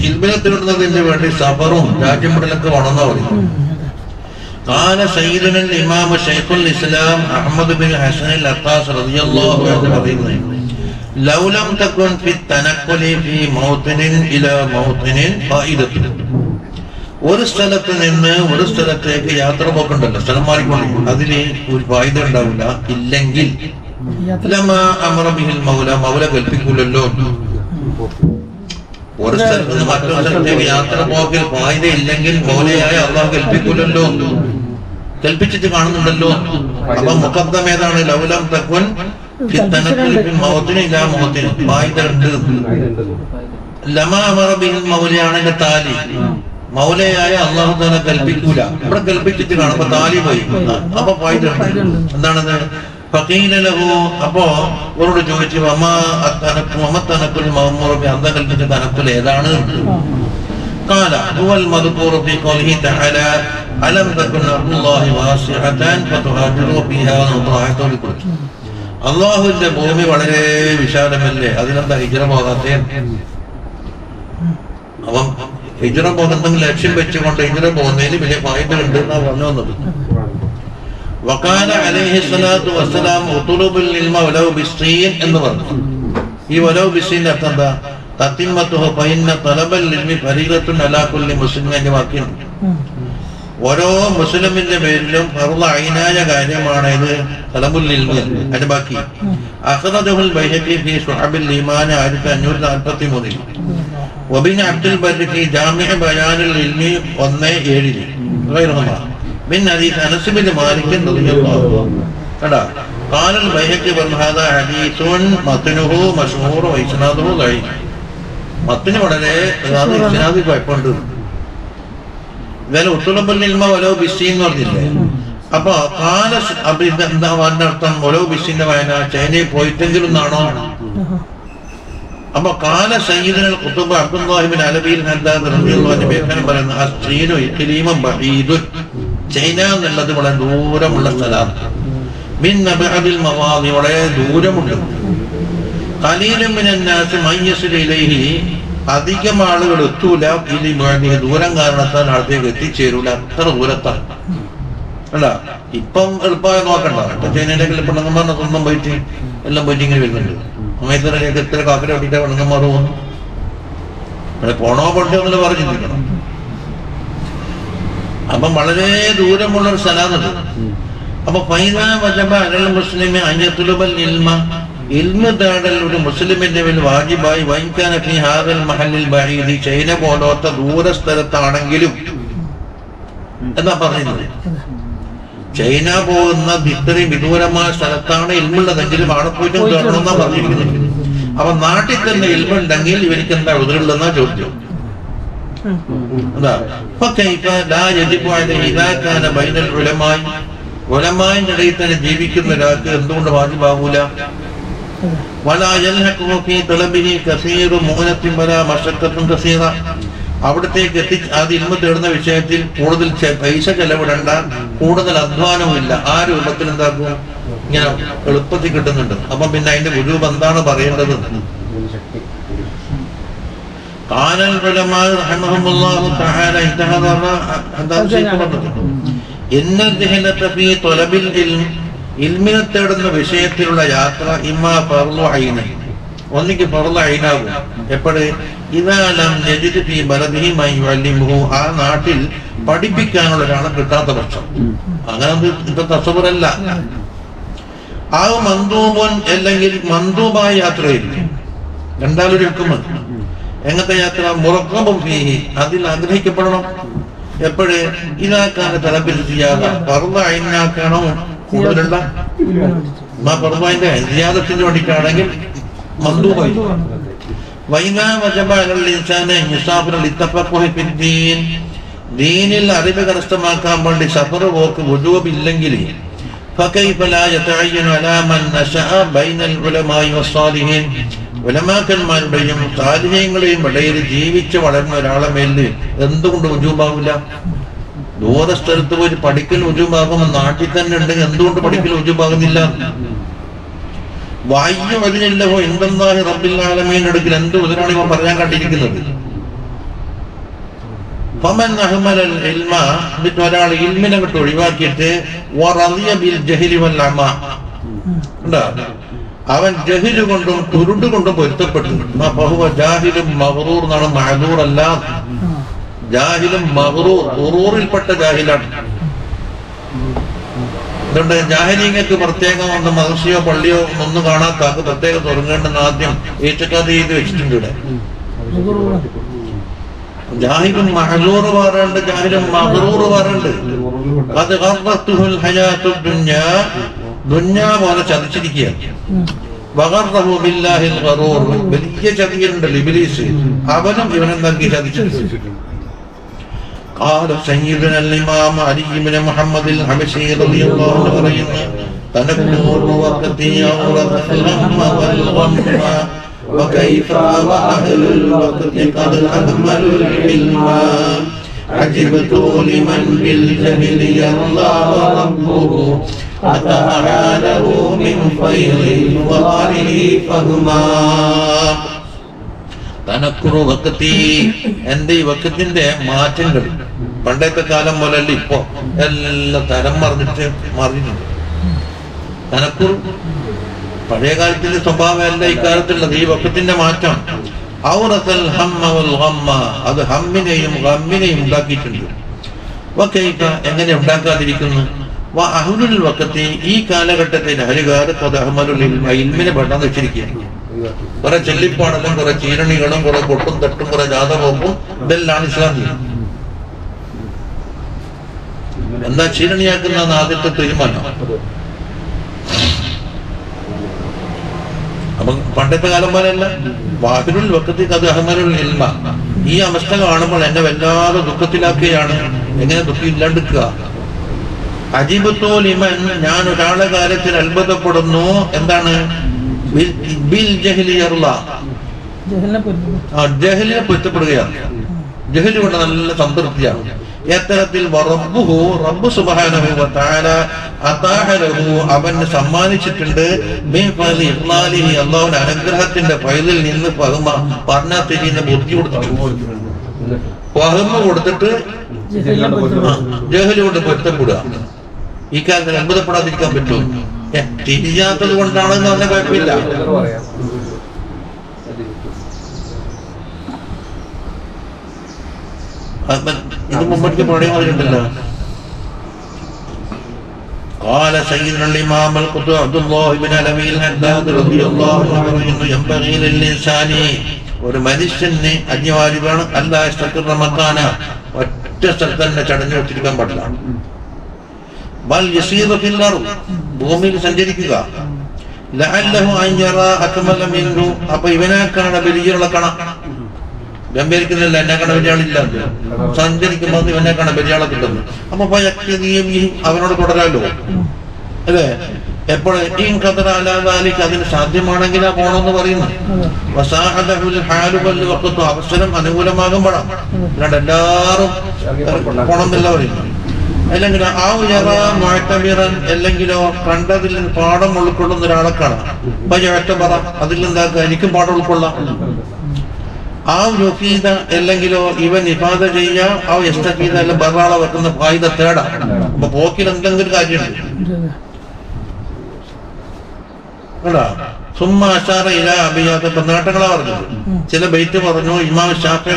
ഇൽമിനെ തേടുന്നതിന് വേണ്ടി സഫറും രാജ്യം വിടലൊക്കെ വേണമെന്നാ പറയുന്നത് قال سيدنا الإمام شيخ الإسلام أحمد بن حسن الأطاس رضي الله عنه പറയുന്നത് لو لم تكن في التنقل في موطن إلى موطن فائدة ഒരു സ്ഥലത്ത് നിന്ന് ഒരു സ്ഥലത്തേക്ക് യാത്ര പോക്കണ്ടല്ലോ സ്ഥലം മാറിക്കൊണ്ട് അതിന് ഒരു ഫായിദ ഉണ്ടാവില്ല ഇല്ലെങ്കിൽ ലമാ അമറ ബിഹിൽ മൗല. കൽപ്പിക്കൂലല്ലോ ഒരു സ്ഥലത്ത് നിന്ന് മറ്റൊരു സ്ഥലത്തേക്ക് യാത്ര പോകൽ ഫായിദ ഇല്ലെങ്കിൽ മൗലയായ അള്ളാഹു കൽപ്പിക്കൂലല്ലോ കൽപ്പിച്ചിട്ട് കാണുന്നുണ്ടല്ലോ. അപ്പൊ മുഖബ്ദം ഏതാണ്? ലൗലം തക്വൻ മൗത്തിന് ഇല്ല മുഖത്തിന് ഫായിദ ഉണ്ട് ലമാ അമറ ബിഹിൽ മൗലയാണെങ്കിൽ താലി. മൗലയായ അള്ളാഹു താല കൽപ്പിക്കൂല ഇവിടെ കൽപ്പിച്ചിട്ട് കാണുമ്പോ താലി പോയി. അപ്പൊ ഉണ്ട് എന്താണത്? അപ്പോ അവരോട് ചോദിച്ചു അമ്മ അത്തനക്കും അമ്മ തനക്കുൽ മഹമ്മൂറബി അന്ത കൽപ്പിച്ച തനക്കുൽ ഏതാണ് قال هو المذكور في قوله تعالى ألم تكن أرض الله واسعة فتهاجروا فيها وتراحتوا لكل അള്ളാഹുവിന്റെ ഭൂമി വളരെ വിശാലമല്ലേ അതിനെന്താ ഹിജറ പോകാത്തേ അപ്പം ഹിജറ പോകുന്നെങ്കിൽ ലക്ഷ്യം വെച്ചുകൊണ്ട് ഹിജറ പോകുന്നതിന് വലിയ ഫായ്ദ ഉണ്ട് എന്നാ പറഞ്ഞു വന്നത് വക്കാല അലഹി സ്വലാത്തു വസ്സലാം ഉത്തുലുബുൽ ഇൽമ വലൗ ബിസ്സീൻ എന്ന് പറഞ്ഞു. ഈ വലൗ ബിസ്സീന്റെ അർത്ഥം എന്താ? തത്തിമ്മത്തുഹു ഫൈന്ന തലബൽ ഇൽമി ഫരീദത്തുൻ അലാ കുല്ലി മുസ്ലിം ഓരോ മുസ്ലിമിന്റെ പേരിലും ഫർള ഐനായ കാര്യമാണ് ഇത് തലബുൽ ഇൽമി അതിന്റെ ബാക്കി. അഹ്റദുൽ ബൈഹഖി ഫി ശുഅബിൽ ഈമാൻ 1543 വബിൻ അബ്ദുൽ ബർരി ഫി ജാമിഅ ബയാനുൽ ഇൽമി 1 7 ഗൈറുഹുമാ من حديث انس بن مالك رضي الله عنه കണ്ടാ قال البيهقي بن هذا حديث متنه مشهور واسناده ضعيف മത്തിന് വളരെ അതാണ് ഇസ്നാദ് കുഴപ്പമുണ്ട് എന്നാലും ഉത്തുളബുൽ ഇൽമ ഒലോ ബിസ്സി എന്ന് പറഞ്ഞില്ലേ അപ്പൊ കാല സ്- അപ്പൊ ഇത് എന്താ അതിന്റെ അർത്ഥം ഒലോ ബിസ്സിന്റെ വായന ചൈനയിൽ പോയിട്ടെങ്കിലും എന്നാണോ അപ്പൊ കാല സയ്യിദുൽ ഖുതുബ് അബ്ദുല്ലാഹിബിൻ അലബിൽ ഹദ്ദാദ് റളിയല്ലാഹു അൻഹു വ്യാഖ്യാനം പറയുന്നു അസ്ത്രീനു ഇഖ്ലീമൻ ബഈദുൻ ചൈന എന്നുള്ളത് വളരെ ദൂരമുള്ള സ്ഥലമാണ്. മിൻ നബഅദിൽ മവാദി വളരെ ദൂരമുണ്ട്. ഇലൈഹി. അധികം ആളുകൾ എത്തൂല. വേണ്ടി ദൂരം കാരണത്താൽ അടുത്തേക്ക് എത്തിച്ചേരൂല. അത്ര ദൂരത്താണ്. അല്ല ഇപ്പം എളുപ്പമായി നോക്കണ്ട. ചൈനയിലേക്ക് പെണ്ണുങ്ങന്മാരുടെ സ്വന്തം പോയിട്ട് എല്ലാം പോയിട്ട് ഇങ്ങനെ വരുന്നുണ്ട്. മൈസൂരിലേക്ക് എത്ര കാക്കര ഓടിയിട്ട് പെണ്ണുങ്ങന്മാർ പോകുന്നു പോണോ പോണ്ടോ എന്നുള്ള പറഞ്ഞു ചിന്തിക്കണം അപ്പം വളരെ ദൂരമുള്ള ഒരു സ്ഥലമാണത്. അപ്പൊ ഫൈന വജബ അലൽ മുസ്ലിമെ അഞ്ഞത്തുലുബൽ ഇൽമ. ഇൽമ തേടൽ ഒരു മുസ്ലിമിന്റെ മേൽ വാജിബായി വൈകാന ഫി ഹാദൽ മഹല്ലിൽ ബഹീദി ചൈന പോലോത്ത ദൂര സ്ഥലത്താണെങ്കിലും എന്നാ പറയുന്നത്? ചൈന പോകുന്ന ഇത്രയും വിദൂരമായ സ്ഥലത്താണ് ഇൽമുള്ളതെങ്കിലും അവിടെ പോയിട്ട് തേടണമെന്നാ പറഞ്ഞിരിക്കുന്നത്? അപ്പൊ നാട്ടിൽ തന്നെ ഇൽമുണ്ടെങ്കിൽ ഇവർക്ക് എന്താ ഉതിരുള്ളതെന്നാ ചോദ്യം. എന്താ ഒലമായിന്റെ ഇടയിൽ തന്നെ ജീവിക്കുന്ന ഒരാൾക്ക് എന്തുകൊണ്ട് വാജിബാവൂല അവിടത്തേക്ക് എത്തി അത് ഇൽമ തേടുന്ന വിഷയത്തിൽ കൂടുതൽ പൈസ ചെലവിടണ്ട കൂടുതൽ അധ്വാനവും ഇല്ല ആ രൂപത്തിൽ എന്താക്കും ഇങ്ങനെ എളുപ്പത്തിൽ കിട്ടുന്നുണ്ട് അപ്പം പിന്നെ അതിന്റെ ഗുരുവ് എന്താണ് പറയേണ്ടത് قال العلماء رحمهم الله تعالى انتهى هذا شيء إن الذهنة في طلب العلم ഇൽമിനെ തേടുന്ന വിഷയത്തിലുള്ള യാത്ര ഇമ്മ ഫർളു ഐന് ഒന്നിക്ക് ഫർളു ഐനാകും എപ്പോഴ് ഇതാലം നജിദ് ഫി ബലദിഹി മൻ യുഅല്ലിമുഹു ആ നാട്ടിൽ പഠിപ്പിക്കാനുള്ള ഒരാളെ കിട്ടാത്ത പക്ഷം അങ്ങനെ അത് ഇപ്പൊ തസവറല്ല ആ മന്ദൂബൻ അല്ലെങ്കിൽ മന്ദൂബായ യാത്രയിൽ രണ്ടാലൊരു ഹുക്കുമുണ്ട് എങ്ങനത്തെ യാത്ര മുറക്കമും ഫീഹി അതിൽ ആഗ്രഹിക്കപ്പെടണം എപ്പോഴ് ഇതാക്കാന്റെ തലപ്പിൽ ചെയ്യാതെ പറന്ന അയിനാക്കണോ കൂടുതലുള്ള ആ പറന്നതിന്റെ ജിയാദത്തിന് വേണ്ടിയിട്ടാണെങ്കിൽ മന്ദൂബായി വൈനാ വജബ അലൽ ഇൻസാനെ മുസാഫിറുൽ ഇത്തഫഖുഹി ഫിദ്ദീൻ ദീനിൽ അറിവ് കരസ്ഥമാക്കാൻ വേണ്ടി സഫർ പോക്ക് വുജൂബില്ലെങ്കിൽ فكيف لا يتعين على من نشأ بين العلماء والصالحين ഉലമാക്കന്മാരുടെയും സാലിഹ്യങ്ങളെയും ഇടയിൽ ജീവിച്ച് വളർന്ന ഒരാളെ മേലിൽ എന്തുകൊണ്ട് ഉജൂബാവില്ല? ദൂരസ്ഥലത്ത് പോയി പഠിക്കൽ ഉജൂബാകുമ്പോൾ നാട്ടിൽ തന്നെ ഉണ്ടെങ്കിൽ എന്തുകൊണ്ട് പഠിക്കൽ ഉജൂബാകുന്നില്ല? വായു അതിനില്ലവോ എന്തെന്നാഹി റബ്ബിൽ ആലമീൻ അടുക്കൽ എന്ത് ഇതിനാണ് ഇപ്പൊ പറയാൻ കണ്ടിരിക്കുന്നത് ഫമൻ ഇൽമ. ഒരാൾ ഇൽമിനെ വിട്ട് ഒഴിവാക്കിയിട്ട് ബിൽ? അവൻ ജഹിൽ കൊണ്ടും കുരുട് കൊണ്ടും പൊരുത്തപ്പെട്ടു എന്നാ ബഹുവ ജാഹിലും മഹറൂർ എന്നാണ് മഹദൂർ അല്ല. ജാഹിലും മഹറൂർ ഉറൂറിൽപ്പെട്ട ജാഹിലാണ്. അതുകൊണ്ട് ജാഹിലിങ്ങൾക്ക് പ്രത്യേകം ഒന്ന് മഹർഷിയോ പള്ളിയോ ഒന്നും കാണാത്ത അത് പ്രത്യേകം തുടങ്ങേണ്ടെന്ന് ആദ്യം ഏറ്റക്കാതെ ചെയ്ത് വെച്ചിട്ടുണ്ട് ഇവിടെ. ജാഹിലും മഹദൂർ വേറുണ്ട് ജാഹിലും മഹറൂർ വേറുണ്ട് അത് ഗർറത്തുഹുൽ ഹയാത്തുദ് ദുന്യാ ദുന്യാ പോലെ ചതിച്ചിരിക്കുകയാണ് വഗർറഹു ബില്ലാഹിൽ ഗറൂർ വലിയ ചതിയുണ്ടല്ലോ ഇബ്ലീസ് അവനും ഇവനെന്താക്കി ചതിച്ചിട്ടുണ്ട് قال سيدنا الإمام علي بن محمد الحبشي رضي الله عنه പറയുന്നു تنكر وقتي أورث الهم والغم وكيف وأهل الوقت قد أهملوا العلم عجبت لمن بالجهل يرضى وربه أتاها له من خير وضعه فهما തനക്കുറു വക്കത്തി എന്റെ ഈ വക്കത്തിന്റെ മാറ്റങ്ങൾ പണ്ടത്തെ കാലം മുതലല്ല ഇപ്പൊ എല്ലാം തരം മറിഞ്ഞിട്ട് മാറിയിട്ടുണ്ട് തനക്കുറു പഴയ കാലത്തിന്റെ സ്വഭാവമല്ല ഇക്കാലത്തുള്ളത് ഈ വക്കത്തിന്റെ മാറ്റം ഔറസൽ ഹമ്മ വൽ ഗമ്മ. അത് ഹമ്മിനെയും ഗമ്മിനെയും ഉണ്ടാക്കിയിട്ടുണ്ട് വക്കൈഫ എങ്ങനെ ഉണ്ടാക്കാതിരിക്കുന്നു വ ഈ കാലഘട്ടത്തിൽ കുറെ ചെല്ലിപ്പാടലും കുറെ ചീരണികളും കുറെ കൊട്ടും തട്ടും കുറെ ജാതകവും ഇതെല്ലാം ഇസ്ലാം ചെയ്യും. എന്താ ചീരണിയാക്കുന്ന ആദ്യത്തെ തീരുമാനം? അപ്പൊ പണ്ടത്തെ കാലം പോലെയല്ല. വാഹിരുൽ വക്കത്തി അത് അഹമരുൽ ഇൽമ. ഈ അവസ്ഥ കാണുമ്പോൾ എന്നെ വല്ലാതെ ദുഃഖത്തിലാക്കുകയാണ്. എങ്ങനെ ദുഃഖം ഇല്ലാണ്ടിക്കുക അജിബത്തോൽ ലിമൻ ഞാൻ ഒരാളെ കാര്യത്തിൽ അത്ഭുതപ്പെടുന്നു. എന്താണ്? ബിൽ- ജഹലിയറുള്ള. ജഹലിനെ പൊരുത്തപ്പെടുകയാണ്. ജഹൽ കൊണ്ട് നല്ല സംതൃപ്തിയാണ്. എത്തരത്തിൽ റബ്ബുഹു റബ്ബു സുബ്ഹാനഹു വ തആല അതാഹ അവന് സമ്മാനിച്ചിട്ടുണ്ട്. മിൻ അല്ലാഹുവിന്റെ അനുഗ്രഹത്തിന്റെ ഫൈലിൽ നിന്ന് ഫഹമ പറഞ്ഞ തിരിയുന്ന ബുദ്ധി കൊടുത്തിട്ടുണ്ട് ഫഹമ കൊടുത്തിട്ട് ജഹൽ കൊണ്ട് പൊരുത്തപ്പെടുക. ഈ കാലത്തിൽ അത്ഭുതപ്പെടാതിരിക്കാൻ പറ്റുമോ ഏ, തിരിയാത്തത് കൊണ്ടാണെന്ന് പറഞ്ഞ കുഴപ്പമില്ല അത് ഇത് മുമ്പ് പഴയ പറഞ്ഞിട്ടില്ല قال سيدنا الإمام القطب عبد الله بن علوي الحداد رضي الله عنه പറയുന്നു ينبغي للإنسان ഒരു മനുഷ്യന് അന്യവാജിബാണ് അല്ല ഇഷ്ടക്കുന്ന മക്കാന ഒറ്റ സ്ഥലത്ത് തന്നെ ചടഞ്ഞു വെച്ചിരിക്കാൻ പാടില്ല ബൽ ഭൂമിയിൽ സഞ്ചരിക്കുക. അപ്പൊ ഇവനേക്കാണ് വലിയുള്ള കണ. ഗംഭീരിക്കുന്നില്ല എന്നെ കണ വലിയ ആളില്ല സഞ്ചരിക്കുമ്പോൾ ഇവനെ കണ വലിയ ആളെ കിട്ടുന്നു അപ്പൊ നീയും ഈ അവനോട് തുടരാലോ? അല്ലേ? എപ്പോഴും കഥറാലാതാലിക്ക് അതിന് സാധ്യമാണെങ്കിലാ പോണെന്ന് പറയുന്നു. അവസരം അനുകൂലമാകുമ്പോഴാണ് അല്ലാണ്ട് എല്ലാവരും പോണമെന്നല്ല പറയുന്നു അല്ലെങ്കിൽ ആ ഉയറ മാറ്റമിറൻ അല്ലെങ്കിലോ കണ്ടതിൽ നിന്ന് പാഠം ഉൾക്കൊള്ളുന്ന ഒരാളെ കാണാം. പറ അതിൽ എന്താക്കുക എനിക്കും പാഠം ഉൾക്കൊള്ളാം. ആ യുഫീദ അല്ലെങ്കിലോ ഇവൻ ഇബാദ ചെയ്യാ ആ എസ്തഫീദ അല്ല ബറാളെ വെക്കുന്ന ഫായിദ തേടാ. അപ്പൊ പോക്കിൽ എന്തെങ്കിലും കാര്യമുണ്ട്. കേടാ പറഞ്ഞത്. ചില ബൈറ്റ് പറഞ്ഞു ഇമാം ഷാഫി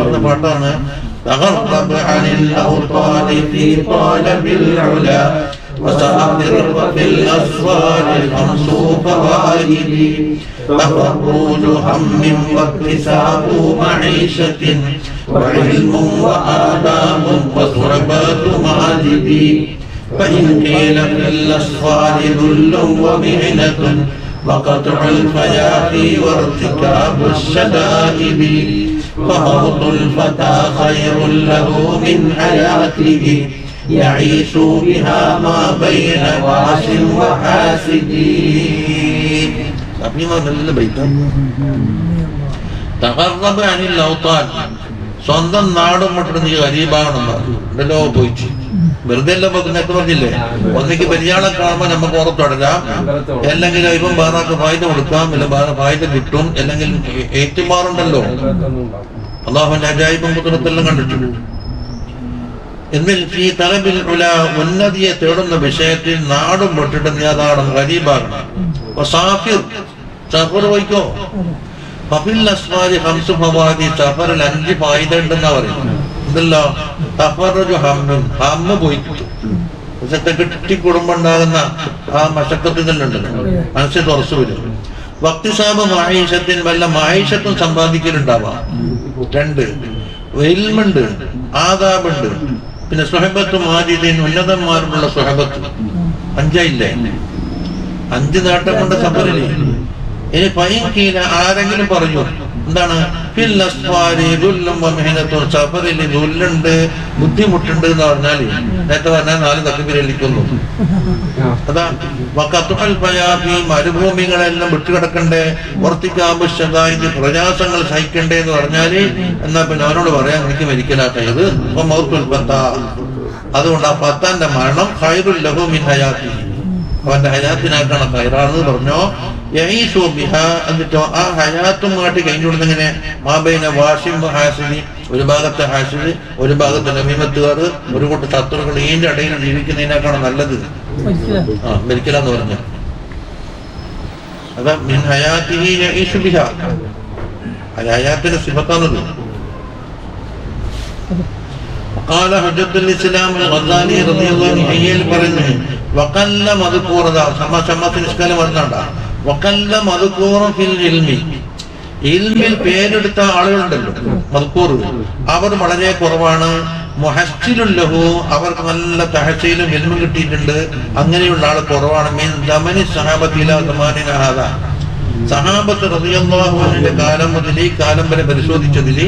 പറഞ്ഞ പാട്ടാണ് تغرب عن الأوطان في طالب العلا وسافر في الأسفار الأمصوف واهدي تفرج هم واكتساب معيشة وعلم وآداب وتربات ماجدي فإن قيل في الأسفار ذل ومهنة وقطع الفيافي وارتكاب الشدائد. فروض الفتى خير له من حياته. يعيش بها ما بين واش وحاسد. আপনি মনে تغرب عن الأوطان. സ്വന്തം നാടും വിട്ടിട്ട് നീ ഗരീബാണെന്ന് ഉണ്ടല്ലോ പോയിട്ട് വെറുതെ ഇപ്പൊ നേരത്തെ പറഞ്ഞില്ലേ? ഒന്നിക്ക് പെരിയാളെ കാണുമ്പോൾ നമുക്ക് ഓർത്തടരാം തുടരാം അല്ലെങ്കിൽ ഇപ്പം വേറെ ഫായ്ദ കൊടുക്കാം ഇല്ല വേറെ കിട്ടും അല്ലെങ്കിൽ ഏറ്റുമാറുണ്ടല്ലോ. അള്ളാഹുവിന്റെ അജായിബും കുതിരത്തെല്ലാം കണ്ടിട്ടുണ്ട് എന്നിൽ ഈ തലബിൽ ഉന്നതിയെ തേടുന്ന വിഷയത്തിൽ നാടും വിട്ടിട്ട് നീ അതാണ് ഗരീബാകണം സാഫിർ സഫർ ഫഫിൽ അസ്മാരി ഹംസു ഫവാദി സഫറിൽ അഞ്ച് ഫായിദ ഉണ്ടെന്നാ പറയുന്നത്. എന്തല്ലോ സഫറൊരു ഹമ്മും. ഹമ്മ പോയിട്ടു കിട്ടും പക്ഷെ കിട്ടി കുടുംബം ഉണ്ടാകുന്ന ആ മശക്കത്തിൽ തന്നെ ഉണ്ടല്ലോ. മനസ്സിൽ തുറച്ചു വരും. വക്തിസാബ് മായിഷത്തിൻ വല്ല മായിഷത്തും സമ്പാദിക്കലുണ്ടാവാം. രണ്ട് വെയിൽമുണ്ട് ആദാബുണ്ട്. പിന്നെ സുഹബത്ത് മാജിദീൻ ഉന്നതന്മാരുമുള്ള സുഹബത്ത്. അഞ്ചായില്ലേ അഞ്ച് നേട്ടം കൊണ്ട് സഫറില്ലേ? ഇനി പൈക്കീല ആരെങ്കിലും പറഞ്ഞു എന്താണ്? സഫറിൽ ബുദ്ധിമുട്ടുണ്ട് എന്ന് പറഞ്ഞാൽ നേരത്തെ പറഞ്ഞാൽ നാല് തക്കുപിരലിക്കുന്നു അതാ വക്കത്തുൽ ഫയാബി മരുഭൂമികളെല്ലാം വിട്ടുകിടക്കണ്ടേ വർത്തിക്കാവശ്യത ഇത് പ്രയാസങ്ങൾ സഹിക്കണ്ടേ എന്ന് പറഞ്ഞാൽ എന്നാ പിന്നെ അവനോട് പറയാൻ എനിക്ക് മരിക്കലാത്തത് അപ്പൊ മൗത്തുൽ പത്ത അതുകൊണ്ട് ആ പത്താന്റെ മരണം ഹൈറുൽ ലഹു ഹയാത്തി. അവന്റെ ഹയാത്തിനാക്കാണ് ഹൈറാണെന്ന് പറഞ്ഞോ എന്നിട്ടോ ആ ഹയാത്തുമായിട്ട് കഴിഞ്ഞുകൊടുത്ത് ഇങ്ങനെ മാബൈന വാഷിം ഹാസിദി ഒരു ഭാഗത്തെ ഹാസിദ് ഒരു ഭാഗത്തെ നമീമത്തുകാർ ഒരു കൂട്ടം ശത്രുക്കൾ ഇതിന്റെ ഇടയിൽ ജീവിക്കുന്നതിനേക്കാണ് നല്ലത് ആ മരിക്കലാന്ന് പറഞ്ഞു അതാ മിൻ ഹയാത്തിഹി യഈശു ബിഹ അത് ഹയാത്തിന്റെ സിഫത്താണത് قال حجة الإسلام الغزالي رضي الله عنه ഹയ്യയിൽ പറയുന്നു വക്കല്ല മധുക്കൂറത സമ സമത്തിന് നിഷ്കാലം വരുന്നുണ്ട വക്കല്ല മധുക്കൂറ ഫിൽ ഇൽമി. ഇൽമിൽ പേരെടുത്ത ആളുകളുണ്ടല്ലോ മധുക്കൂർ അവർ വളരെ കുറവാണ്. മുഹസ്സിലുല്ലഹു അവർക്ക് നല്ല തഹസയിലും ഇൽമും കിട്ടിയിട്ടുണ്ട്. അങ്ങനെയുള്ള ആൾ കുറവാണ്. മീൻ ദമനി സഹാബത്തില സമാനിനാഹാദ സഹാബത്ത് റളിയല്ലാഹുവിന്റെ കാലം മുതൽ ഈ കാലം വരെ പരിശോധിച്ചതിൽ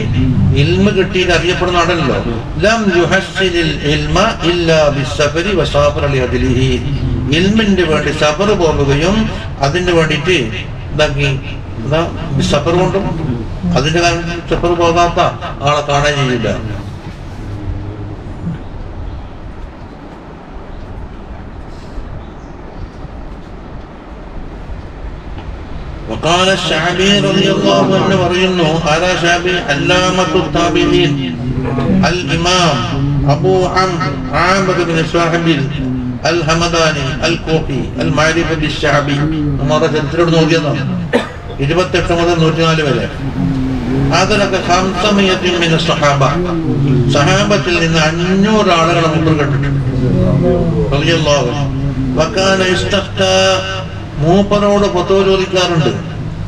ഇൽമ കിട്ടിയത് അറിയപ്പെടുന്ന ആടല്ലോ ലം യുഹസ്സിൽ ഇൽമ ഇല്ലാ ബിസ്സഫരി വസാഫർ അലി അദിലിഹി. ഇൽമിന്റെ വേണ്ടി സഫർ പോകുകയും അതിന് വേണ്ടിയിട്ട് ഇതാക്കി എന്താ സഫർ കൊണ്ടും അതിന്റെ കാരണം സഫർ പോകാത്ത ആളെ കാണാൻ ചെയ്യില്ല وقال الشعبي رضي الله عنه പറയുന്നു ആരാ ഷാബി അല്ലാമത്തു താബിഈൻ അൽ ഇമാം അബൂ അം ആമിർ ബിൻ സാഹിബിൽ അൽ ഹമദാനി അൽ കോഫി അൽ മാരിഫ ഷാബി നമ്മുടെ ചരിത്രം നോക്കിയതാണ് ഇരുപത്തെട്ട് മുതൽ നൂറ്റിനാല് വരെ. അതിലൊക്കെ ഹംസമയത്തിൽ സഹാബ. സഹാബത്തിൽ നിന്ന് അഞ്ഞൂറ് ആളുകളെ മുമ്പ് കണ്ടിട്ടുണ്ട്. മൂപ്പനോട് ഫത്വ ചോദിക്കാറുണ്ട്.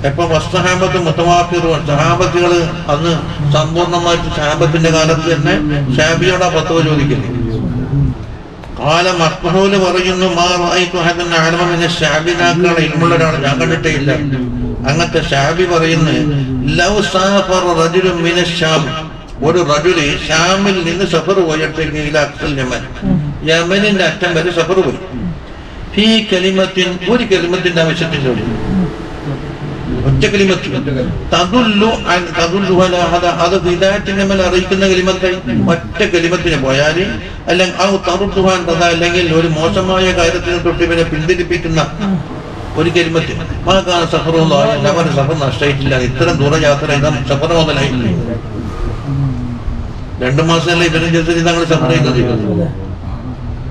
എപ്പൊ വസ്തഹാബത്ത് മുത്തവാഫിറും സഹാബത്തുകൾ അന്ന് സമ്പൂർണമായിട്ട് സഹാബത്തിന്റെ കാലത്ത് തന്നെ ഷാബിയോടാ പത്തോ ചോദിക്കുന്നു കാലം അക്ബഹൂൽ പറയുന്നു മാ റഅയ്തു ഹദൻ അലമ മിന ഷാബിനാക്കാൾ ഇൽമുള്ള ഒരാൾ ഞാൻ കണ്ടിട്ടേ ഇല്ല അങ്ങനത്തെ ഷാബി പറയുന്നു ലൗ സാഫറ റജുലു മിന ഷാം ഒരു റജുൽ ഷാമിൽ നിന്ന് സഫർ പോയിട്ട് ഇല അക്സൽ യമൻ. യമനിന്റെ അറ്റം വരെ സഫർ പോയി. ഈ കലിമത്തിൻ ഒരു കലിമത്തിന്റെ ആവശ്യത്തിന് വേണ്ടി ഒറ്റ കലിമത്ത്. തതുല്ലു തതുല്ലു അല അത് വിദായത്തിന്റെ മേൽ അറിയിക്കുന്ന കലിമത്തെ. ഒറ്റ കലിമത്തിന് പോയാൽ അല്ലെങ്കിൽ ആ തറുത്തുഹാൻ തഥാ അല്ലെങ്കിൽ ഒരു മോശമായ കാര്യത്തിന് തൊട്ട് ഇവരെ പിന്തിരിപ്പിക്കുന്ന ഒരു കരിമത്ത് മാക്കാന സഫറുള്ള അവന് സഫർ നഷ്ടമായിട്ടില്ല. ഇത്തരം ദൂര യാത്ര ചെയ്താൽ സഫർ മുതലായിട്ടില്ല. രണ്ടു മാസമല്ലേ ഇവരും ചേർത്ത് തങ്ങൾ സഫർ ചെയ്യുന്നത്?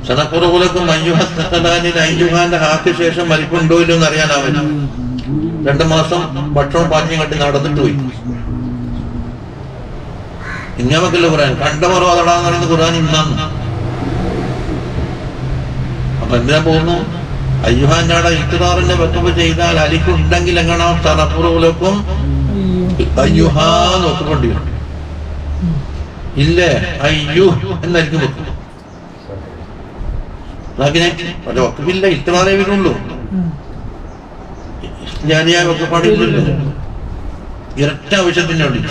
സനപ്പുറകുലക്കും അയ്യുഹാനിൽ അയ്യുഹാന്റെ ഹാക്ക് ശേഷം മരിപ്പുണ്ടോ ഇല്ലെന്ന് അറിയാനാവില്ല. രണ്ടു മാസം ഭക്ഷണം പാഞ്ഞും കണ്ടി നടന്നിട്ട് പോയി. ഇങ്ങമക്കല്ല ഖുറാൻ കണ്ടമറോ അതടാന്ന് പറയുന്നത് ഖുർആൻ ഇന്നാണ് അപ്പൊ എന്തിനാ പോകുന്നു? അയ്യുഹാന്റെ ഇത്തിറാറിന്റെ വെക്കപ്പ് ചെയ്താൽ അലിക്കുണ്ടെങ്കിൽ എങ്ങനെ? സനപ്പുറകുലക്കും അയ്യുഹാ നോക്കിക്കൊണ്ടി ഇല്ലേ? അയ്യു എന്നായിരിക്കും വെക്കും. അതിനെ ഒരു വക്കപ്പില്ല വരുള്ളൂ. ഞാനിയായ വക്കപ്പാടില്ലല്ലോ ഇരട്ട ആവശ്യത്തിന് വേണ്ടി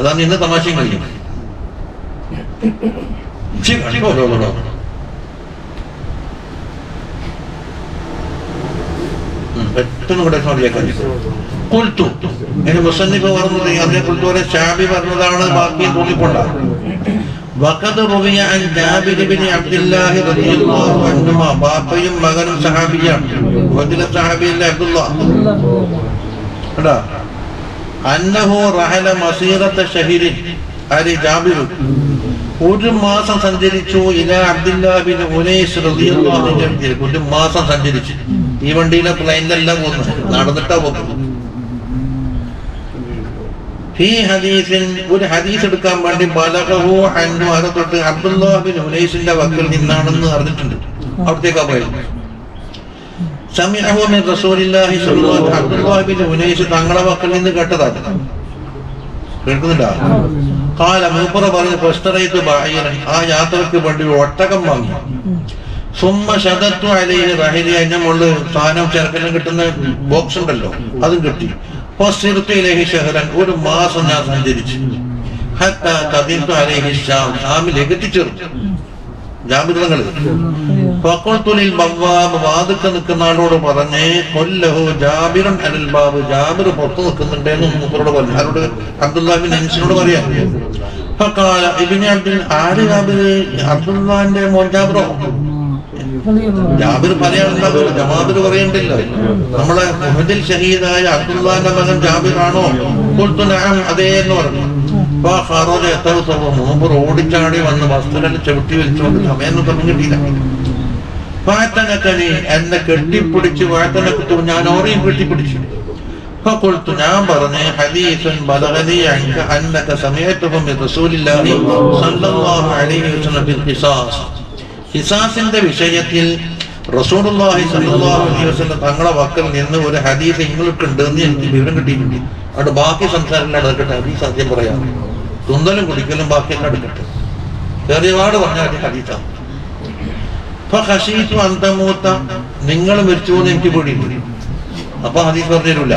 അതാണ് ഇന്ന് തമാശയും കഴിയും. പെട്ടെന്ന് കൂടെ കുൽത്തു. പറഞ്ഞത് അതിനെ കുൽത്തു പോലെ ഷാബി പറഞ്ഞതാണ് ബാക്കി തോന്നിക്കൊണ്ടാണ്. وقد روي عن جابر بن عبد الله رضي الله عنهما ബാപ്പയും മകനും സഹാബിയാണ് മുഹദ്ദിലെ സഹാബിയല്ലേ അബ്ദുള്ള കേട്ടോ അന്നഹു റഹല മസീറത്ത ഷഹിരിൻ ആര് ജാബിർ ഒരു മാസം സഞ്ചരിച്ചു ഇല അബ്ദുല്ലാബിൻ ഉനൈസ് റളിയല്ലാഹു അൻഹു അടുത്തേക്ക്. ഒരു മാസം സഞ്ചരിച്ചു ഈ വണ്ടിയിലെ പ്ലെയിനിലല്ല പോകുന്നത് നടന്നിട്ടാ പോകുന്നത് ഫീ ഹദീസിൽ ഒരു ഹദീസ് എടുക്കാൻ വേണ്ടി ബലഹു അൻഹു അത് തൊട്ട് അബ്ദുല്ലാബിൻ ഉനൈസിന്റെ വക്കിൽ നിന്നാണെന്ന് അറിഞ്ഞിട്ടുണ്ട്. അവിടത്തേക്കാ പോയത്. സമിഅഹു മിൻ റസൂലില്ലാഹി സ്വല്ലല്ലാഹു അലൈഹി അബ്ദുല്ലാഹി ബിൻ ഉനൈസ് തങ്ങളെ വക്കിൽ നിന്ന് കേട്ടതാണ് കേൾക്കുന്നുണ്ടോ? കാല മൂപ്പറ പറഞ്ഞ് ഫസ്റ്ററൈത്ത് ബായിറൻ ആ യാത്രയ്ക്ക് വേണ്ടി ഒരു ഒട്ടകം വാങ്ങി. സുമ്മ ശതത്വ അലൈഹി റഹിലി അതിന്റെ മുകളിൽ സാധനം ചേർക്കലും കിട്ടുന്ന ബോക്സ് ഉണ്ടല്ലോ അതും കിട്ടി. ഒരു മാസം ഞാൻ സഞ്ചരിച്ചു. ഷാമിലേക്ക് വാതുക്ക നിൽക്കുന്ന പറഞ്ഞ് കൊല്ലഹു ജാബിറൻ അനിൽ ബാബ്. ജാബിർ പുറത്ത് നിൽക്കുന്നുണ്ടെന്ന് മൂപ്പരോട് പറഞ്ഞു. ആരോട്? അബ്ദുല്ലാബിൻ അൻസിനോട് പറയാം. ഇബ്നു അബ്ദുൽ ആര് ജാബിർ അബ്ദുല്ലാന്റെ മോൻ ജാബിറോ? ജാബിർ പറയാനുണ്ടാവില്ല ജമാബിർ പറയണ്ടില്ല. നമ്മളെ മുഹദിൽ ഷഹീദായ അബ്ദുല്ലാന്റെ മകൻ ജാബിറാണോ? അതെ എന്ന് പറഞ്ഞു. അപ്പൊ എത്ര ദിവസം മുമ്പ് ഓടിച്ചാടി വന്ന് വസ്തുവിനെ ചവിട്ടി വലിച്ചുകൊണ്ട് സമയം സമയം കിട്ടിയില്ല വാത്തനക്കനെ എന്നെ കെട്ടിപ്പിടിച്ച് വാത്തനക്കുത്തു ഞാൻ ഓറയും കെട്ടിപ്പിടിച്ചു. ഞാൻ പറഞ്ഞ് ഹദീസൻ റസൂലില്ലാഹി അലൈഹി വസല്ലം ഖിസാസിന്റെ വിഷയത്തിൽ തങ്ങളെ വക്കൽ നിന്ന് ഒരു ഹദീസ് നിങ്ങൾക്ക് ഉണ്ട് എന്ന് എനിക്ക് വിവരം കിട്ടിയിട്ടുണ്ട്. അവിടെ ബാക്കി സംസാരം നടക്കട്ടെ ഹദീസ് ആദ്യം പറയാം. തുന്തലും കുടിക്കലും ബാക്കി എല്ലാം എടുക്കട്ടെ ചെറിയപാട് പറഞ്ഞാൽ ഹദീസാണ്. നിങ്ങൾ മരിച്ചു എന്ന് എനിക്ക് പേടിയുണ്ട്. അപ്പൊ ഹദീസ് പറഞ്ഞു തരൂല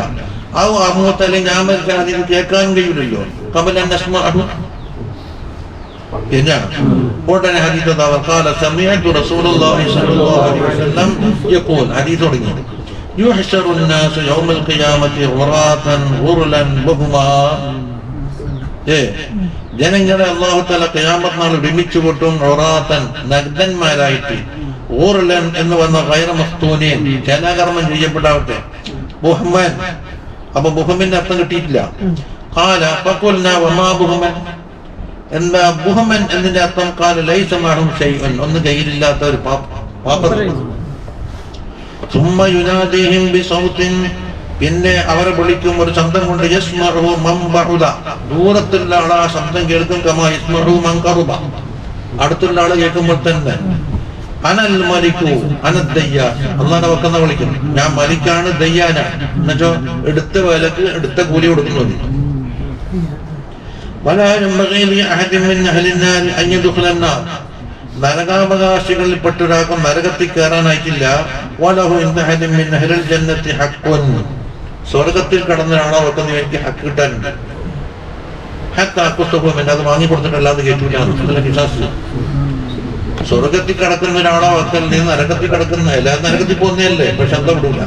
ആ അമൂത്ത അല്ലെങ്കിൽ ഞാൻ മരിച്ച ഹദീസ് കേൾക്കാൻ കഴിയില്ലല്ലോ കമലം നസ്മ പിന്നെ ഉടനെ ഹദീസ് എന്താ قال سمعت رسول الله صلى الله عليه وسلم يقول حديث തുടങ്ങി يحشر الناس يوم القيامة غراة غرلا بهما ഏ ജനങ്ങളെ അള്ളാഹു തല ഖിയാമത്ത് നാൾ ഒരുമിച്ച് കൂട്ടും ഒറാത്തൻ നഗ്നന്മാരായിട്ട് ഊർലൻ എന്ന് വന്ന കൈറ മസ്തൂനിയൻ ജനകർമ്മം ചെയ്യപ്പെടാവട്ടെ ബുഹ്മൻ അപ്പൊ ബുഹമിന്റെ അർത്ഥം കിട്ടിയിട്ടില്ല കാല ഫഖുൽന വമാ ബുഹമൻ എന്താ മുഹമ്മൻ എന്നതിന്റെ അർത്ഥം കാല ലൈസമാഹും ഷൈവൻ. ഒന്ന് കയ്യിലില്ലാത്ത ഒരു പാപ്പ പിന്നെ അവരെ വിളിക്കും ഒരു ശബ്ദം കൊണ്ട് ദൂരത്തുള്ള ആ ശബ്ദം കേൾക്കും കമാ മങ്കറുബ അടുത്തുള്ള ആൾ കേൾക്കുമ്പോൾ തന്നെ അനൽ മലിക്കു അനദ്ദയ്യ അന്നാണ് വെക്കുന്ന വിളിക്കും. ഞാൻ മരിക്കാണ് ദയ്യാനാണ്. എന്നുവെച്ചോ എടുത്ത വേലക്ക് എടുത്ത കൂലി കൊടുക്കുന്നത് ولا ينبغي لأحد من أهل النار أن يدخل النار നരകാവകാശികളിൽപ്പെട്ട ഒരാൾക്കും നരകത്തിൽ കയറാനായിട്ടില്ല വലഹു ഇന്നഹദിൻ മിൻ അഹ്ലിൽ ജന്നത്തി ഹഖ്ഖുൻ സ്വർഗത്തിൽ കടന്ന ഒരാളെ വെക്കുന്ന എനിക്ക് ഹക്ക് കിട്ടാനുണ്ട് ഹക്ക് ആക്കുസ്തവും അത് വാങ്ങി കൊടുത്തിട്ടല്ലാതെ കേട്ടില്ല അതിലെ വിശ്വാസം സ്വർഗത്തിൽ കിടക്കുന്ന ഒരാളെ വെക്കൽ നീ നരകത്തിൽ കിടക്കുന്ന എല്ലാ നരകത്തിൽ പോകുന്നതല്ലേ പക്ഷെ എന്താ വിടൂല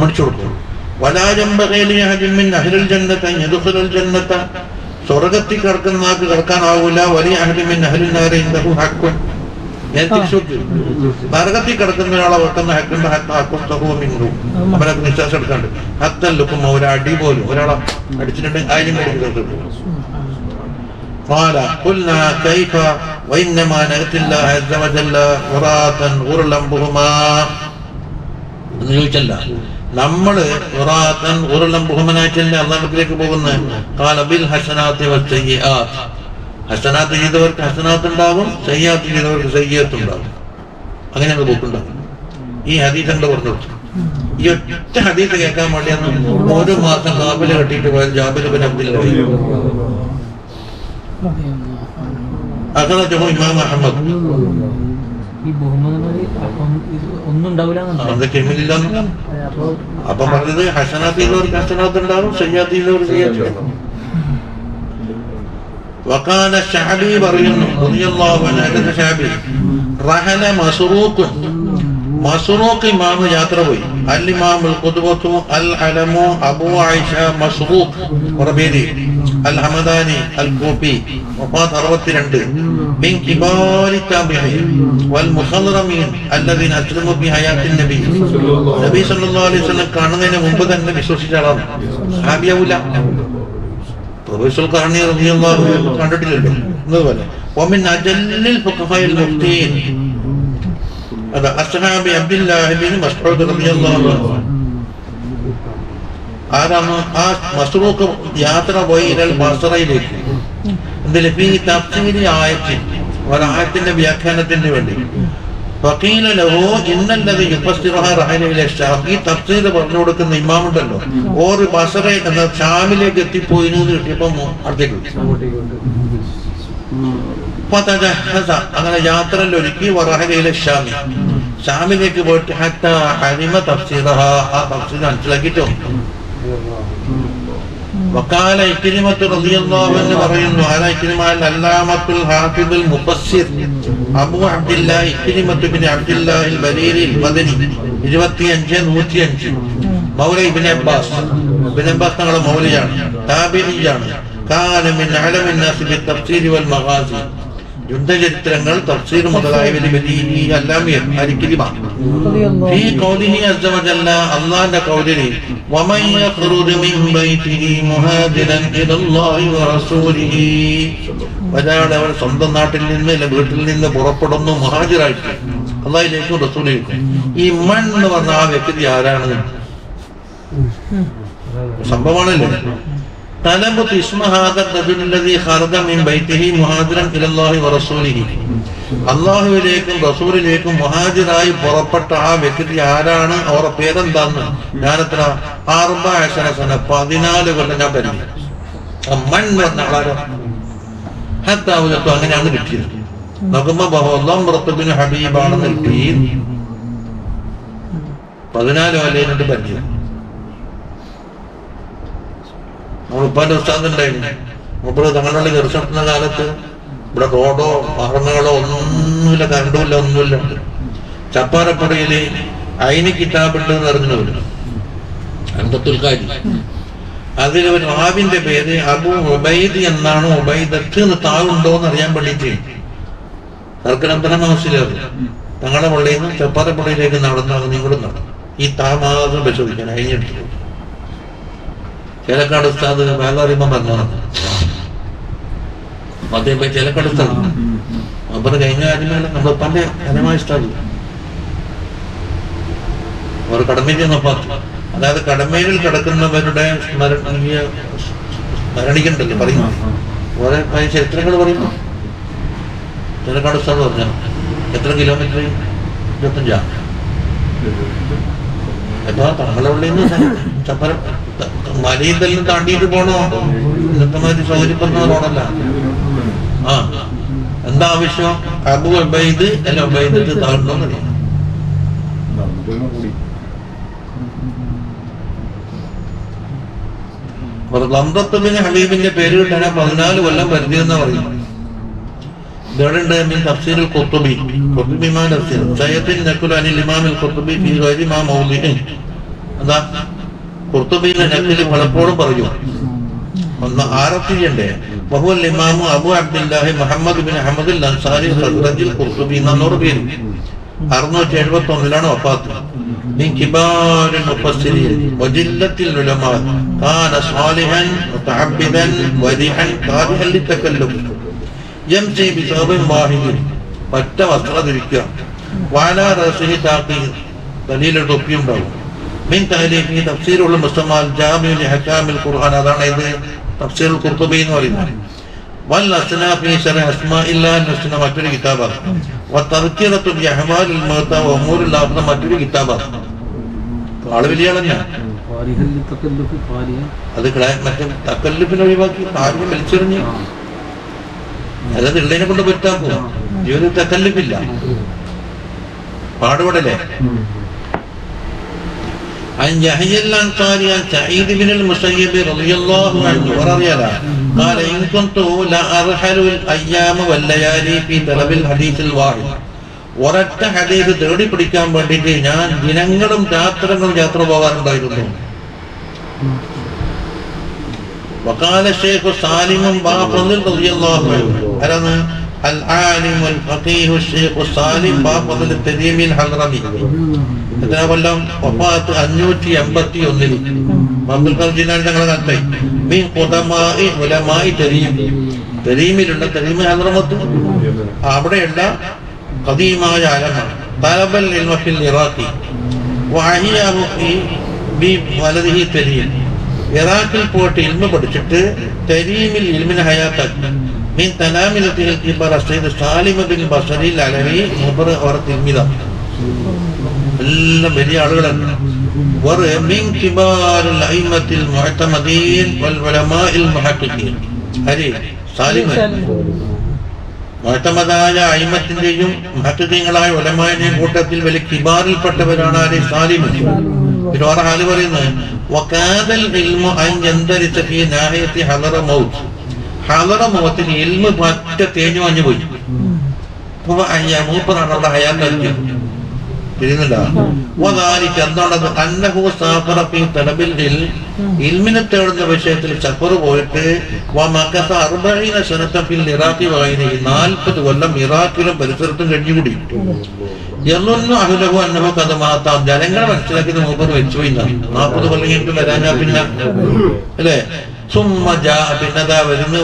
മടിച്ചു കൊടുക്കും വലാജമ്പകേലിയഹദിൻ അഹ്ലിൽ ജന്നത്ത യദ്ഖുലുൽ ജന്നത്ത സ്വർഗത്തിൽ കിടക്കുന്ന ആൾക്ക് കിടക്കാനാവൂല വലിയ അഹലിമിൻ അഹലിനാരെ ഇന്ദഹു ഹക്കുൻ ഞാൻ തിരിച്ചു നരകത്തിൽ കിടക്കുന്ന ഒരാളെ വെക്കുന്ന ഹക്കുണ്ട് ഹക്കും സഹുമിന്നു അവനൊക്കെ നിശ്വാസം എടുക്കാണ്ട് ഹത്തല്ലുക്കും ഒരു അടി പോലും ഒരാളെ അടിച്ചിട്ടുണ്ടെങ്കിൽ ആയിരം കൊടുക്കുന്നത് قال قلنا كيف وإنما نأتي الله عز وجل غراة غرلا بهما എന്ന് ചോദിച്ചല്ല നമ്മൾ ഉരുളം ബഹുമനായിട്ടല്ല അള്ളാഹത്തിലേക്ക് പോകുന്നത് കാലബിൽ ഹസനാത്തി ചെയ്തവർക്ക് ഹസനാത്ത് ഉണ്ടാവും സയ്യാത്ത് ചെയ്തവർക്ക് സയ്യാത്ത് ഉണ്ടാവും അങ്ങനെയാണ് പോക്കുണ്ടാവും. ഈ ഹദീസന്റെ പറഞ്ഞു ഈ ഒറ്റ ഹദീസ് കേൾക്കാൻ വേണ്ടിയാണ് ഒരു മാസം കാബിൽ കെട്ടിയിട്ട് പോയാൽ ജാബിൽ ബിൻ അബ്ദുൽ അഖറജഹു ഇമാം അഹമ്മദ്. ഈ ബഹുമാനമായി ഒന്നും ഉണ്ടാവില്ല അതൊക്കെ ഇമില്ലാന്ന് അപ്പൊ അപ്പൊ പറഞ്ഞത് ഹസനാത്ത് ചെയ്തവർക്ക് ഹസനാത്ത് ഉണ്ടാവും സയ്യാത്ത് ചെയ്തവർക്ക് സയ്യാത്ത് ഉണ്ടാവും وقال الشعبي പറയുന്നു റളിയല്ലാഹു അൻഹു ഷാബി റഹല മസ്റൂഖ് മസ്റൂഖ് ഇമാം യാത്ര പോയി അൽ ഇമാം അൽ ഖുദ്വത്തു അൽ അലമു അബു ആയിഷ മസ്റൂഖ് കുറെ പേര് അൽ ഹമദാനി അൽ കൂഫി വഫാത്ത് 62 من كبار التابعين والمخضرمين الذين اسلموا في حياه النبي നബി സല്ലല്ലാഹു അലൈഹി വസല്ലം കാണുന്നതിന് മുമ്പ് തന്നെ വിശ്വസിച്ച ആളാണ് സഹാബിയാവൂല പ്രൊഫസർ കർണി റളിയല്ലാഹു അൻഹു കണ്ടിട്ടില്ലല്ലോ എന്നതുപോലെ ومن أجل الفقهاء المفتين هذا أصحاب عبد الله بن مسعود رضي الله عنه ആരാണ് ആ മസ്റൂഖ് യാത്ര പോയി ഇരൽ ബസറയിലേക്ക്. എന്തെങ്കിലും തഫ്സീരി ആയത്തിൽ ഒരായത്തിന്റെ വ്യാഖ്യാനത്തിന് വേണ്ടി. ഇല ഷാം ഈ പറഞ്ഞു കൊടുക്കുന്ന ഇമാമുണ്ടല്ലോ. ഓർ ബസറ എന്ന ഷാമിലേക്ക് എത്തിപ്പോയി എന്ന് കിട്ടിയപ്പോ അടുത്തേക്ക് അങ്ങനെ യാത്രയിൽ ഒരുക്കി വറഹല ഷാമി. ഷാമിലേക്ക് പോയിട്ട് ഹരിമ തഫ്സീറ ആ തഫ്സീർ മനസ്സിലാക്കിയിട്ട് വക്കാല ഇക്കിനിമത്ത് റതിയല്ലാവെന്ന് പറയുന്നു ആല ഇക്കിനിമാൽ അല്ലാമത്തുൽ ഹാഫിദുൽ മുഫസ്സിർ അബു അബ്ദില്ല ഇക്കിനിമത്ത് ബിൻ അബ്ദില്ലാഹിൽ ബലീലിൽ മദനി ഇരുപത്തിയഞ്ച് നൂറ്റിയഞ്ച്. മൗല ഇബിൻ അബ്ബാസ്. ഇബിൻ അബ്ബാസ് തങ്ങളുടെ മൗലിയാണ് താബിലിയാണ് കാലമിൻ അലമിൻ നസിബി തഫ്സീരി വൽ മഗാസി. യുദ്ധചരിത്രങ്ങൾ തഫ്സീർ മുതലായവ അള്ളാന്റെ ഒരാൾ അവൻ സ്വന്തം നാട്ടിൽ നിന്ന് വീട്ടിൽ നിന്ന് പുറപ്പെടുന്നു മഹാജിറായിട്ട്. അള്ളാഹിലേക്കും റസൂലിലേക്കും. ഈ മൺ എന്ന് പറഞ്ഞ ആ വ്യക്തി ആരാണ് സംഭവമാണല്ലോ? തലബത്ത് ഇസ്മ ഹാദ الرجل الذي خرج من بيته مهاجرا الى الله ورسوله അള്ളാഹുവിലേക്കും റസൂലിലേക്കും മുഹാജിറായി പുറപ്പെട്ട ആ വ്യക്തി ആരാണ് അവരുടെ പേരെന്താന്ന് ഞാനെത്ര ആറുബാശന സന പതിനാല് കൊല്ലം ഞാൻ പരിധി മൺ എന്ന് പറഞ്ഞ ആളാരോ ഹത്താവുലത്തു അങ്ങനെയാണ് കിട്ടിയത് നോക്കുമ്പോ ബഹുല്ലാം പുറത്തുബിന് ഹബീബാണെന്ന് കിട്ടി പതിനാല് കൊല്ലം പരിചയം നമ്മളിപ്പാന്റെ ഉസ്താദ് ഉണ്ടായിരുന്നു മൂപ്പര് തങ്ങളുടെ ദർശനത്തിന്റെ കാലത്ത്. ഇവിടെ റോഡോ വാഹനങ്ങളോ ഒന്നുമില്ല കറണ്ടുമില്ല ഒന്നുമില്ല. ചപ്പാരപ്പുഴയിൽ അയിന് കിതാബുണ്ട് എന്ന് അറിഞ്ഞവര്. അന്തത്തുൽക്കാരി അതിൽ ഒരു ആവിന്റെ പേര് അബു ഉബൈദ് എന്നാണ് ഉബൈദത്ത് എന്ന് താഴുണ്ടോ എന്ന് അറിയാൻ വേണ്ടിയിട്ട്. സർക്കനന്തരം മനസ്സിലാവും തങ്ങളുടെ പള്ളിയിൽ നിന്ന് ചപ്പാരപ്പുഴയിലേക്ക് നടന്നാണ് നിങ്ങളും നടന്നു ഈ താ പരിശോധിക്കാൻ അയിഞ്ഞെടുത്തു ചേലക്കാട് ഉസ്താദ് വേഗം അറിയുമ്പോ പറഞ്ഞതാണ് അദ്ദേഹം പോയി ചേലക്കാട് ഉസ്താദ് അപ്പൊ കഴിഞ്ഞ കാര്യമാണ് നമ്മൾ പല ധനമായ ഉസ്താദ് അവർ കടമയിൽ ചെന്നപ്പാത്ത് അതായത് കടമയിൽ കിടക്കുന്നവരുടെ സ്മരണീയ സ്മരണിക്കുണ്ടല്ലോ പറയുന്നു. ഓരോ പല ചരിത്രങ്ങൾ പറയുന്നു. ചേലക്കാട് ഉസ്താദ് പറഞ്ഞു എത്ര കിലോമീറ്റർ? ഇരുപത്തഞ്ചാ? എപ്പോ? തങ്ങളുടെ ഉള്ളിൽ നിന്ന് ചപ്പര. മലയിൽ തന്നെ താണ്ടിയിട്ട് പോണോ? ഇന്നത്തെ സൗകര്യപ്പെടുന്ന റോഡല്ല ആ. എന്താ ആവശ്യം? അബു ഒബൈദ് അല്ല ഉബൈദ് താഴണമെന്നറിയാം ലംബത്തുബിന് ഹബീബിന്റെ പേര് കിട്ടാൻ പതിനാല് കൊല്ലം പരിധി പറയും ഇതോടുണ്ട് മിൻ മാ തഫ്സീർ. സയ്യദിൻ നഖുൽ അനിൽ ഖുർത്തുബി ഫീ ഗൈരി മാ മൗദിഇൻ ഖുർത്തുബിയിലെ നഖിൽ പലപ്പോഴും പറയും ഒന്ന് ആരത്തിയണ്ടേ ബഹുൽ ഇമാമു Abu Abdullahi Muhammad bin Ahmad al Ansari ഖദ്റജിൽ Qurtubi എന്നൂറ് പേര് അറുന്നൂറ്റി എഴുപത്തി ഒന്നിലാണ് വഫാത്ത് من كبار المفسرين وجلة العلماء كان صالحا متعبدا وديعا كارها للتكلف يمشي بثوب واحد ഒറ്റ വസ്ത്രം ധരിക്കുക വാല റസിഹി താക്കി തലയിൽ തൊപ്പി ഉണ്ടാവും മിൻ തഫ്സീറുള്ള മുസ്തമാൽ ജാമിഉൽ ഖുർആൻ അതാണ് തഫ്സീറുൽ ഖുർത്തുബി എന്ന് പറയുന്നത്. വൽ അസ്ന ശറ മറ്റൊരു കിതാബാണ്. മറ്റൊരു കിതാബാണ്. അത് മറ്റേ തക്കല്ലുപ്പിനെ ഒഴിവാക്കി കാര്യം വലിച്ചെറിഞ്ഞ്. അതായത് ഉള്ളതിനെ കൊണ്ട് പറ്റാൻ പോകും ജീവിതത്തിൽ തക്കല്ലുപ്പില്ല പാടുപെടലേ عن يحيى الأنصاري عن سعيد بن المسيب رضي الله عنه ورضي عنه قال إن كنت لا أرحل الأيام والليالي في طلب الحديث الواحد ഒരൊറ്റ ഹദീസ് തേടി പിടിക്കാൻ വേണ്ടിയിട്ട് ഞാൻ ദിനങ്ങളും രാത്രങ്ങളും യാത്ര പോകാറുണ്ടായിരുന്നു وقال الشيخ سالم باطل رضي الله عنه أرنا العالم الفقيه الشيخ سالم باطل التديم الحضرمي എത്ര കൊല്ലം ഒപ്പാത്ത് അഞ്ഞൂറ്റി എൺപത്തി ഒന്നിൽ അബ്ദുൽ ഖർജിനാണ് ഞങ്ങളെ കാലത്തായി മീൻ കുതമായി ഉലമായി തെരീം തെരീമിലുള്ള തെരീമ് ഹദ്രമത്ത് അവിടെയുള്ള കദീമായ അലമാണ് തലബൽ ഇൽമഫിൽ ഇറാഖി വഹിയാഹു ഫി ബി വലതിഹി തെരീം ഇറാഖിൽ പോയിട്ട് ഇൽമ പഠിച്ചിട്ട് തെരീമിൽ ഇൽമിന് ഹയാത്താക്കി മീൻ തനാമിലത്തിൽ കിബർ السيد സാലിമ ബിൻ ബസറിൽ അലവി മുബർ അവർ തിരുമിത എല്ലാം വലിയ ആളുകളാണ്. കിബാറുൽ അയിമത്തിൽ മുഅത്തമദീൻ വൽ ഉലമാഇൽ മുഹഖഖീൻ. ഹരി സാലിമ. മുഅത്തമദായ അയിമത്തിന്റെയും മുഹഖഖീങ്ങളായ ഉലമാന്റെയും കൂട്ടത്തിൽ വലിയ കിബാറിൽപ്പെട്ടവരാണ് ആര് സാലിമൻ പിന്നെ വേറെ ഹാൽ പറയുന്നത് വകാദൽ മുഖത്തിൽ എൽമ് മറ്റ തേഞ്ഞു മഞ്ഞു പോയി. അപ്പൊ അയ്യ മൂപ്പറാണ് ഇൽമിനെ തേടുന്ന വിഷയത്തിൽ ചക്കറ് പോയിട്ട് വഗൈരിഹി 40 കൊല്ലം ഇറാഖിലും പരിസരത്തും കഴിഞ്ഞുകൂടി. എന്നൊന്നും അഹുലഹു അന്നഹു കഥ മാത്താം ജനങ്ങളെ മനസ്സിലാക്കിയത് മൂപ്പർ വെച്ചുപോയി നാൽപ്പത് കൊല്ലം കഴിഞ്ഞിട്ട് വരാനാ പിന്നെ. അല്ലേ? പിന്നതാ വരുന്നു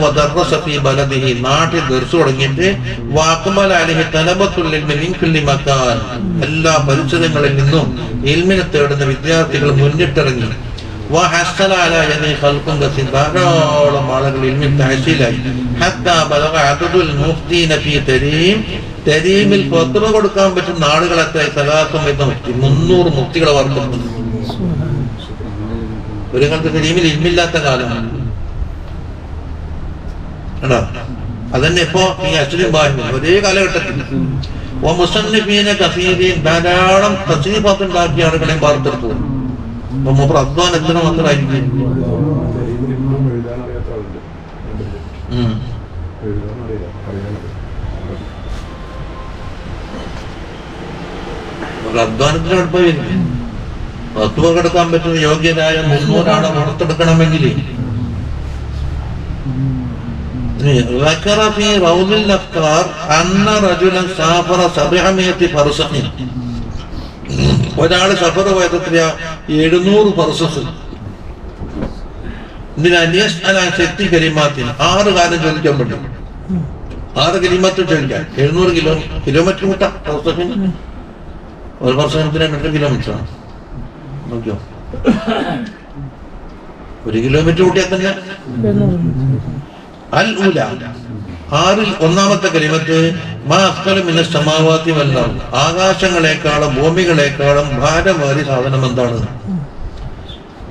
നാട്ടിൽ ദർശു തുടങ്ങിയിട്ട് വാക്കുമലാലിഹി തലബത്തുള്ളിൽ മക്കാൻ എല്ലാ പരിസരങ്ങളിൽ നിന്നും എൽമിനെ തേടുന്ന വിദ്യാർത്ഥികൾ മുന്നിട്ടിറങ്ങി. ധാരാളം ആളുകൾ കൊടുക്കാൻ പറ്റുന്ന ആളുകളെത്ര സലാസം എന്ന മുന്നൂറ് മുക്തികളെ വർദ്ധിക്കുന്നു ഒരു കാലത്ത് തെരീമിൽ ഇൽമില്ലാത്ത കാലമാണ്. കണ്ടോ? അതന്നെ ഇപ്പോ ഈ അച്ഛനും ബാഹ്യം ഒരേ കാലഘട്ടത്തിൽ. ഓ മുസന്നിഫീന കസീരീൻ ധാരാളം തസീഫാത്ത് ഉണ്ടാക്കിയ ആളുകളെയും വാർത്തെടുത്തു അപ്പൊ മൂപ്പർ എത്ര മാത്രമായിരിക്കും? അധ്വാനത്തിന് എളുപ്പമില്ല വസ്തുവ കൊടുക്കാൻ പറ്റുന്ന യോഗ്യരായ മുന്നൂറാളെ പുറത്തെടുക്കണമെങ്കിൽ ذكر في روض الأفكار أن رجلا سافر سبعمية فرسخ ഒരാള് സഫർ പോയത് എത്രയാ എഴുന്നൂറ് ഫർസസ് ഇതിന് അന്യസ് അല ശക്തി കരിമാത്തിന് ആറ് കാലം ചോദിക്കാൻ പറ്റും ആറ് കരിമാത്ത് ചോദിക്കാൻ എഴുന്നൂറ് കിലോ കിലോമീറ്റർ കൂട്ടാം ഫർസസിന് ഒരു ഫർസനത്തിന് രണ്ട് കിലോമീറ്റർ ആണ് നോക്കിയോ? ഒരു കിലോമീറ്റർ കൂട്ടിയാൽ തന്നെ അൽ ഉല. ആറിൽ ഒന്നാമത്തെ കലിമത്ത് സമാവാത്തി വല്ലാം ആകാശങ്ങളെക്കാളും ഭൂമികളെക്കാളും ഭാരമേറിയ സാധനം എന്താണ്?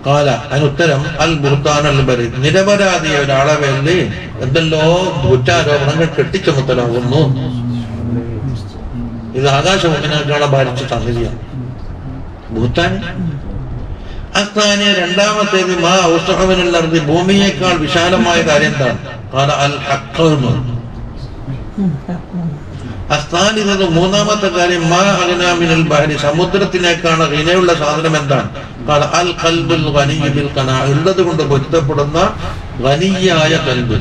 കാല. അതിനുത്തരം അൽ ബുർത്താൻ അൽ ബരി. നിരപരാധിയ ഒരാളെ വേണ്ടി എന്തെല്ലോ കുറ്റാരോപണങ്ങൾ കെട്ടിച്ചുമത്തലാകുന്നു ഇത് ആകാശഭൂമിനേക്കാളെ ഭാരിച്ച ഭൂത്താൻ അസ്ഥാനിയ രണ്ടാമത്തേത് മാ ഔസഹവനുള്ളത് ഭൂമിയേക്കാൾ വിശാലമായ കാര്യം എന്താണ്? പല അൽ പറഞ്ഞു. അസ്ഥാനിതത് മൂന്നാമത്തെ കാര്യം മാ അഗ്നാമിനൽ ബഹരി സമുദ്രത്തിനേക്കാണ് ഇനയുള്ള സാധനം എന്താണ്? പല അൽ കൽബുൽ ഉള്ളത് കൊണ്ട് പൊരുത്തപ്പെടുന്ന വനിയായ കൽബ്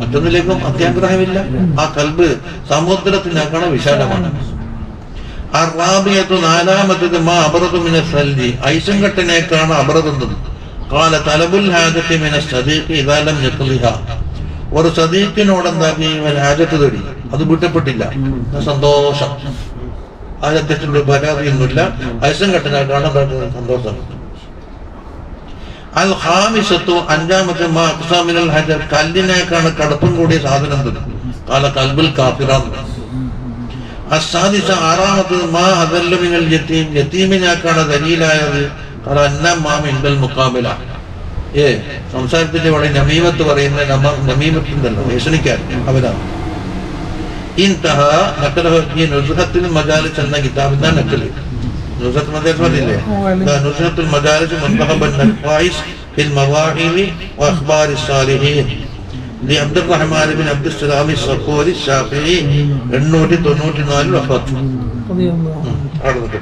മറ്റൊന്നിലേക്കും അത്യാഗ്രഹമില്ല ആ കൽബ് സമുദ്രത്തിനേക്കാണ് വിശാലമാണ്. അറാബിയത്തു നാലാമത്തത് മാ അബറതു മിന സൽജി. ഐസും കെട്ടിനേക്കാണ് അബറതുന്നത് കാല തലബുൽ ഹാജത്തിമിന സദീഖ് ഇതാലം ഞെക്കുലിഹ ഒരു സദീഖിനോട് എന്താക്കി ഹാജത്ത് തേടി? അത് വിട്ടപ്പെട്ടില്ല. സന്തോഷം. ആദ്യത്തിന്റെ പരാതിയൊന്നുമില്ല. ഐസും കെട്ടിനേക്കാണ് എന്താക്കുന്നത് സന്തോഷം. അൽ ഹാമിസത്തു അഞ്ചാമത്തെ മാ അക്സാമിനൽ ഹജർ. കല്ലിനേക്കാണ് കടുപ്പം കൂടിയ സാധനം തരും കാല കൽബുൽ കാഫിറാന്ന്. അസാദിസ ആറാമത് മാ അതല്ലുമിനൽ യത്തീം യത്തീമിനാക്കാണ് ദലീലായത്. കാരണം അന്നം മാം ഇൻഡൽ മുക്കാബില ഏ സംസാരത്തിന്റെ ഇവിടെ നമീമത്ത് പറയുന്ന നമ നമീമത്തുണ്ടല്ലോ ഭീഷണിക്കാർ അവനാണ് ഇൻതഹ നക്കലഹു ഈ നുസ്ഹത്തിൽ മജാലിസ് എന്ന കിതാബിന്റെ നക്കൽ. നുസ്ഹത്ത് മജാലിസ് പറഞ്ഞില്ലേ? ദാ നുസ്ഹത്തുൽ മജാലിസ് മുൻതഹബൻ നഖ്വായിസ് ഫിൽ സാലിഹീൻ. ലി അബ്ദുറഹ്മാൻ ബിൻ അബ്ദുസ്സലാമി സഫോരി ഷാഫി എണ്ണൂറ്റി തൊണ്ണൂറ്റി നാലിൽ വഫാത്ത് അവിടെ